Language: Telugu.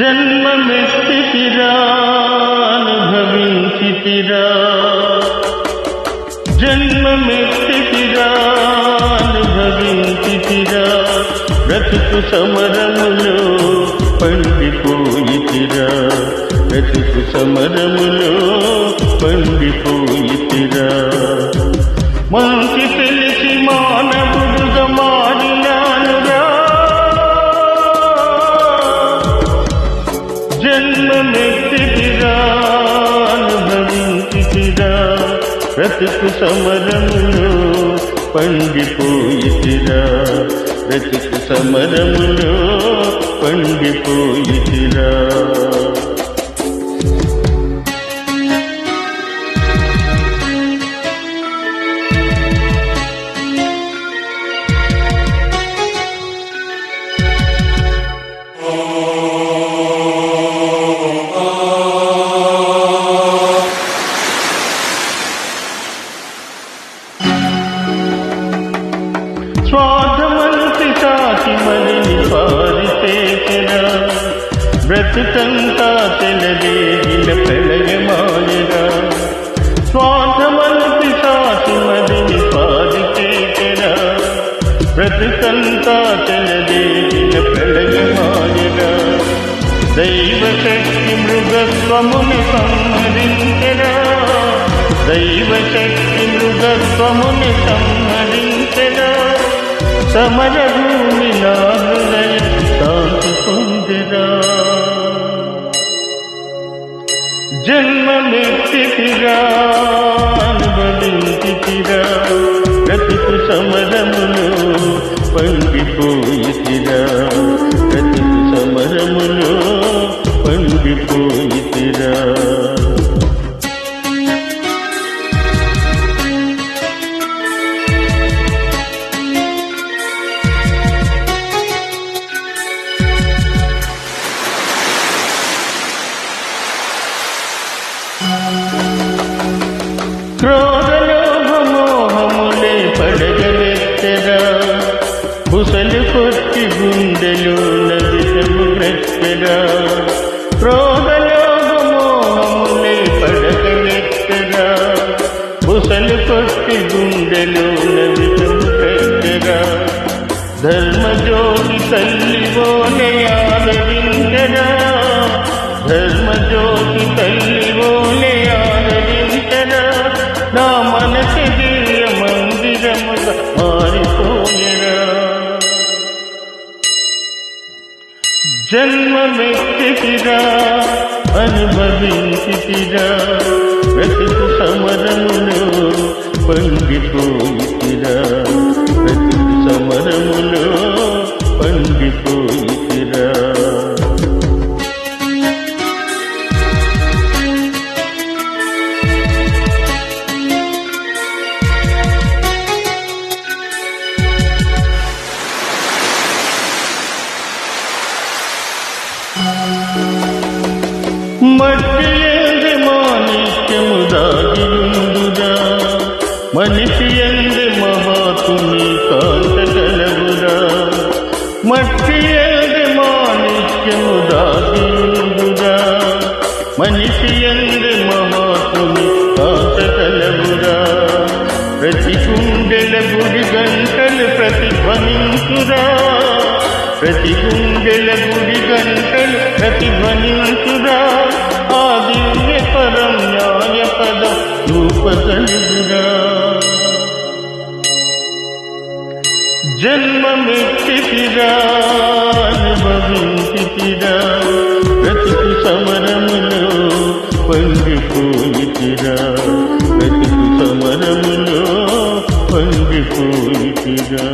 జన్మమెత్తితిరా అనుభవించితిరా జన్మమెత్తితిరా అనుభవించితిరా బ్రతుకు సమరములో పండిపోయితిరా బ్రతుకు సమరములో పండిపోయితిరా మా బ్రతుకు సమరములు పండిపోయితిరా. బ్రతుకు సమరములు పండిపోయితిరా. స్వార్థమంతి సాటి మరిని పారితేరా బ్రతుకంతా తెలదేగిన పెళగమాయరా స్వార్థమంతి సాటి మరిని పారితేరా బ్రతుకంతా తెలదేగిన పెళగమాయరా దైవ శక్తి మృగస్వముని సంహరించరా దైవ శక్తి మృగస్వముని సంహరించరా సమర భూమి నాగులై శాంతి పొందిరా. జన్మమెత్తితిరా అనుభవించితిరా బ్రతుకు సమరములు పండిపోయితిరా. కొట్టి గుండెలు నదితము గ్రత్తరా క్రోధలోభమోహములే పడగలెత్తరా బుసలు కొట్టి గుండెలు నదితము గ్రత్తరా ధర్మజ్యోతి తల్లివోనే ఆదరించరా ధర్మజ్యోతి జన్మమెత్తితిరా అనుభవించిరా బ్రతుకు సమరములో పండిపోయితిరా మట్టి ఎందు మాణిక్యము దాగియుందురా మనిషి ఎందు మహాతుని కాంతగలవురా మట్టి ఎందు మాణిక్యము దాగియుందురా మనిషి ఎందు మహాతుని కాంతగలవురా ప్రతి గుండెల గుడి గంటలు ప్రతిధ్వనించురా ప్రతి గుండెల గుడి గంటలు ప్రతిధ్వనించు జన్మమెత్తితిరా అనుభవించితిరా బ్రతుకు సమరములో పండిపోయితిరా. బ్రతుకు సమరములో పండిపోయితిరా.